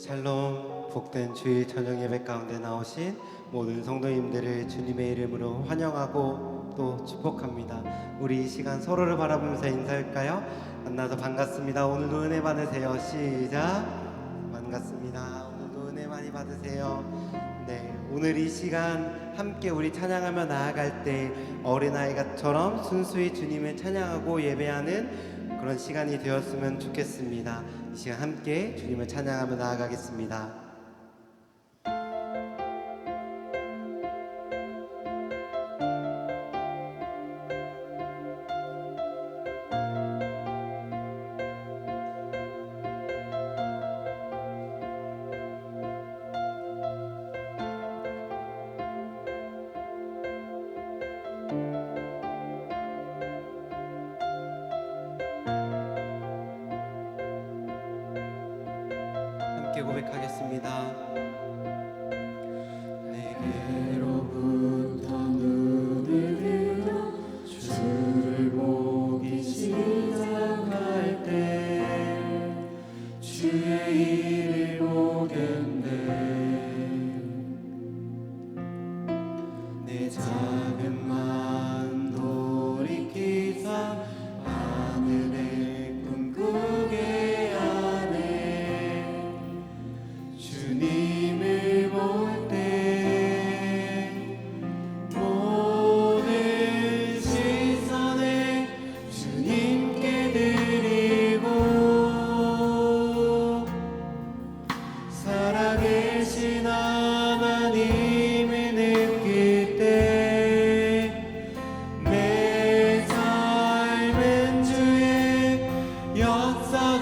샬롬 복된 주일 저녁 예배 가운데 나오신 모든 성도님들을 주님의 이름으로 환영하고 또 축복합니다. 우리 이 시간 서로를 바라보면서 인사할까요? 만나서 반갑습니다. 오늘도 은혜 받으세요. 시작. 반갑습니다. 오늘도 은혜 많이 받으세요. 네, 오늘 이 시간 함께 우리 찬양하며 나아갈 때 어린아이가처럼 순수히 주님을 찬양하고 예배하는 그런 시간이 되었으면 좋겠습니다. 이 시간 함께 주님을 찬양하며 나아가겠습니다. 고백하겠습니다. 역사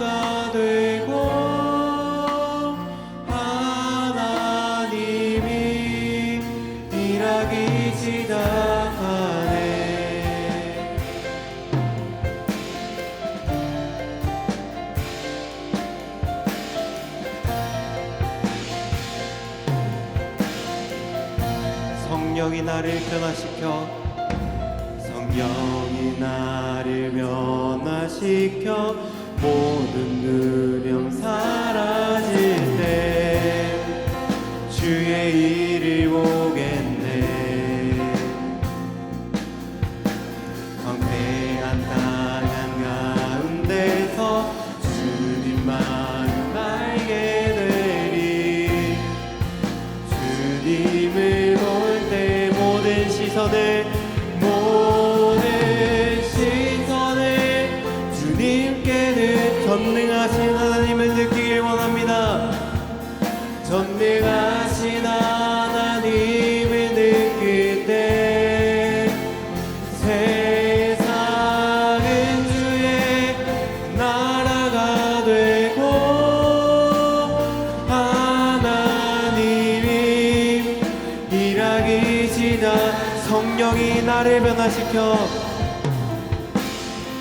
나를 변화시켜.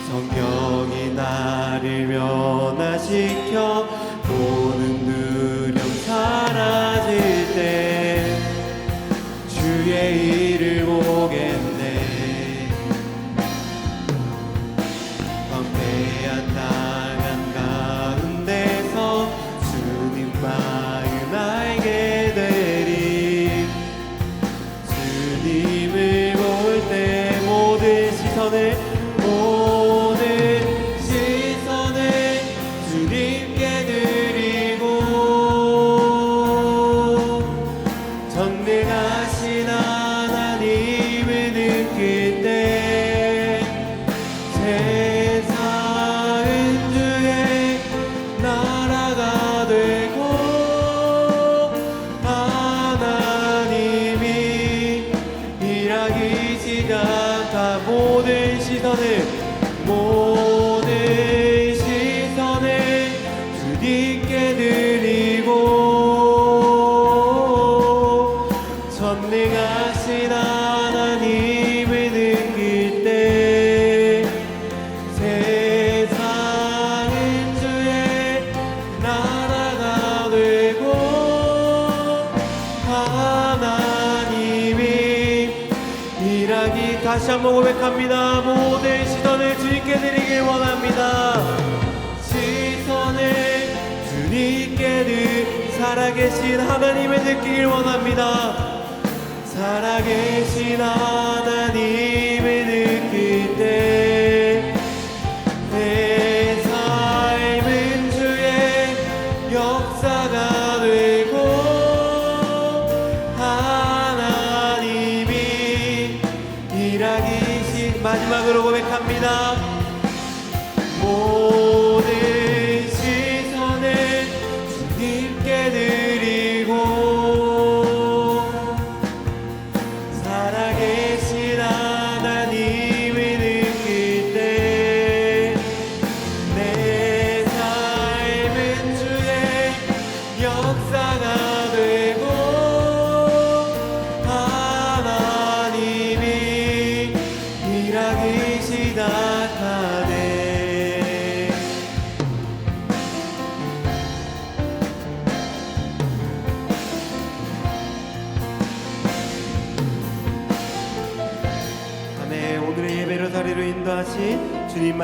성령이 나를 변화시켜 한번 고백합니다. 모든 시선을 주님께 드리길 원합니다. 시선을 주님께 드 살아계신 하나님을 느끼길 원합니다. 살아계신 하나님을 나.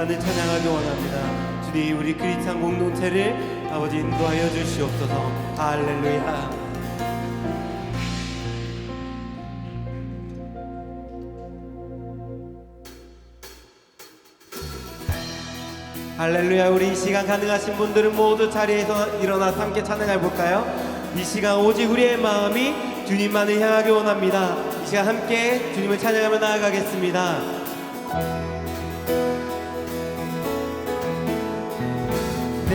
주님만을 찬양하기 원합니다. 주님 우리 크리스찬 공동체를 아버지 인도하여 주시옵소서. 할렐루야. 할렐루야. 우리 이 시간 가능하신 분들은 모두 자리에서 일어나서 함께 찬양해 볼까요? 이 시간 오직 우리의 마음이 주님만을 향하기 원합니다. 이 시간 함께 주님을 찬양하며 나아가겠습니다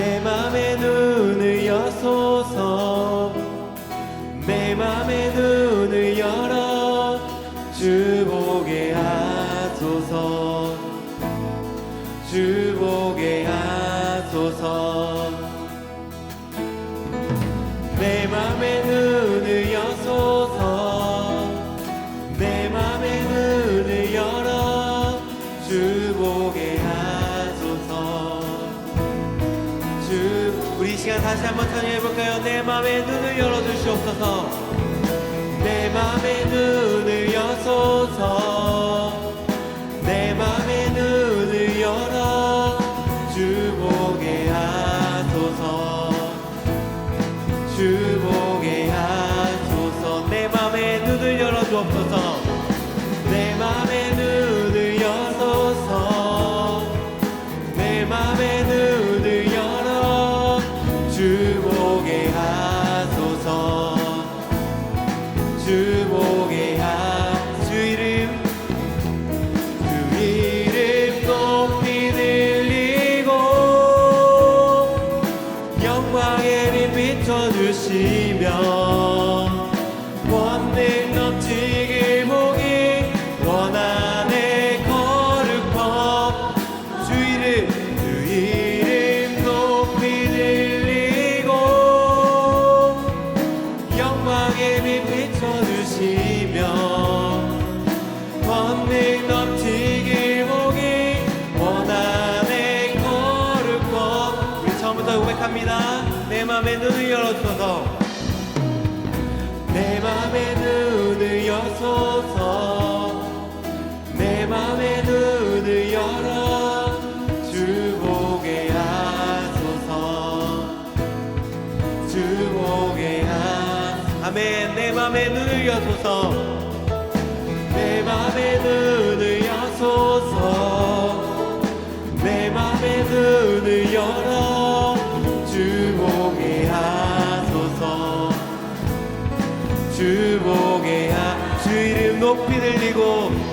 내 맘의 눈을 여소서. 내 맘의 눈을 열어 주 보게 하소서. 주 보게 하소서 다시 한번 찬양해 볼까요? 내 맘의 눈을 열어 주시옵소서 내 맘의 눈을 여소서 고백합니다. 내 맘의 눈을 열어줘서. 내 맘의 눈을 여소서. 내 맘의 눈을 열어 주 보게 하소서. 주 보게 하 아멘. 내 맘의 눈을 여소서. 내 맘의 눈 높이 들리고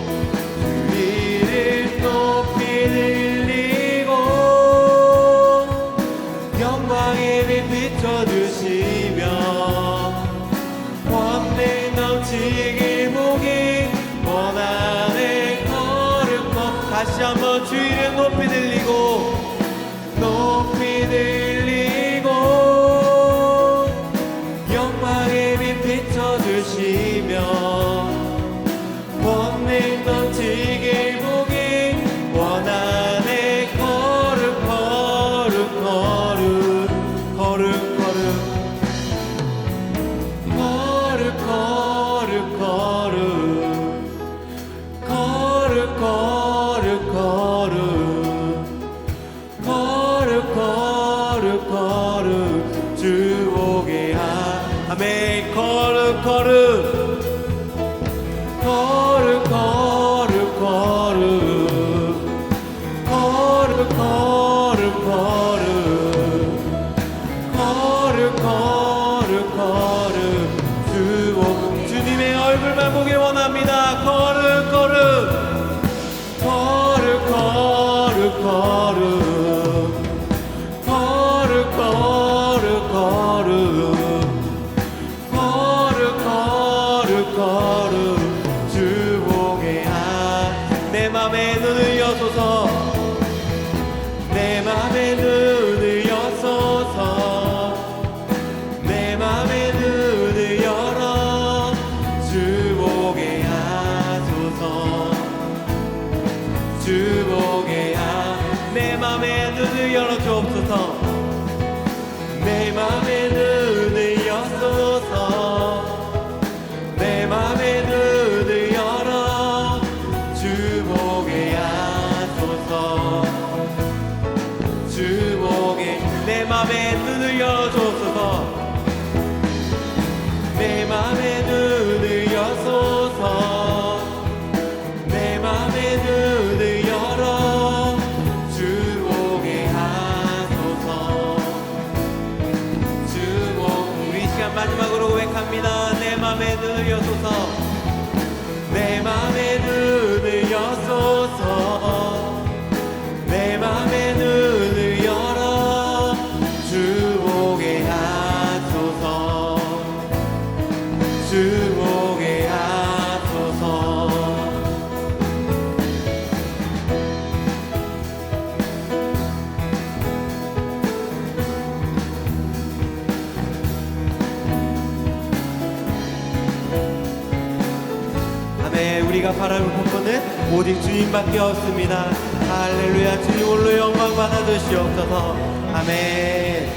오직 주님밖에 없습니다. 할렐루야 주님 홀로 영광 받아 주시옵소서. 아멘.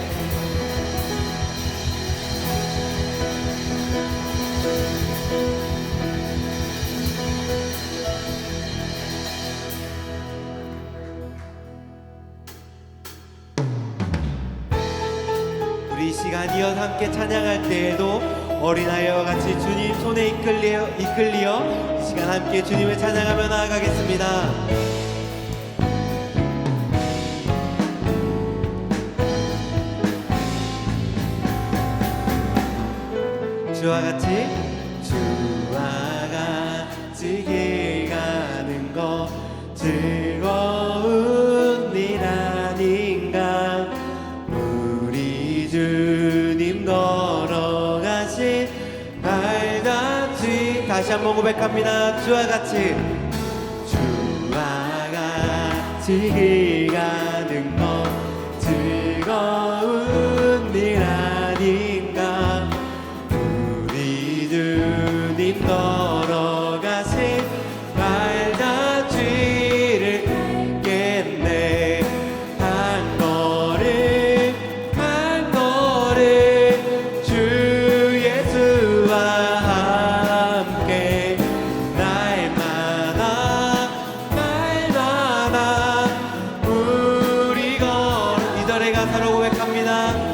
우리 시간 이어 함께 찬양할 때에도 어린아이와 같이 주님 손에 이끌려, 이끌리어 시간 함께 주님을 찬양하며 나아가겠습니다. 주와 같이 같이 다시 한번 고백합니다. 주와 같이. 주와 같이 가는 것 즐거운 하사로 고백합니다.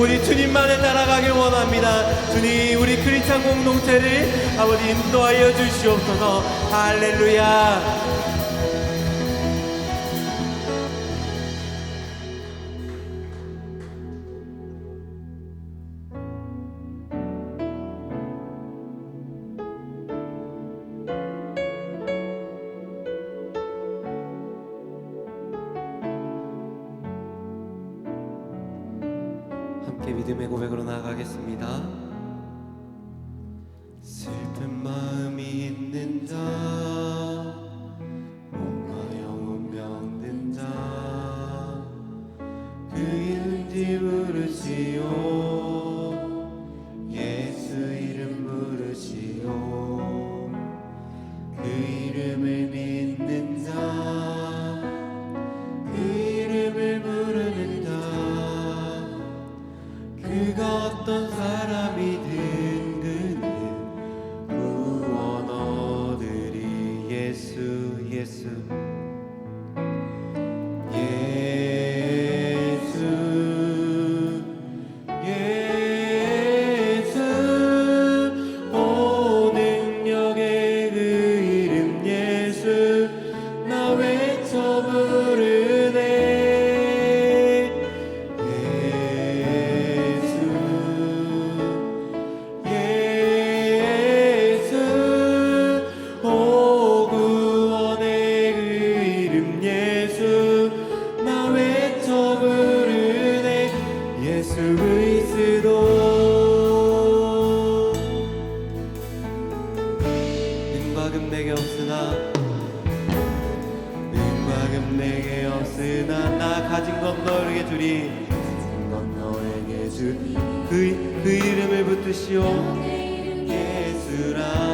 우리 주님만을 따라가길 원합니다. 주님, 우리 크리스찬 공동체를 아버지 인도하여 주시옵소서. 할렐루야. 음악은 내게 없으나 음악은 내게 없으나 나 가진 건 너에게 주리. 가진 건 너에게 주리. 그, 그 이름을 붙드시오. 예수라.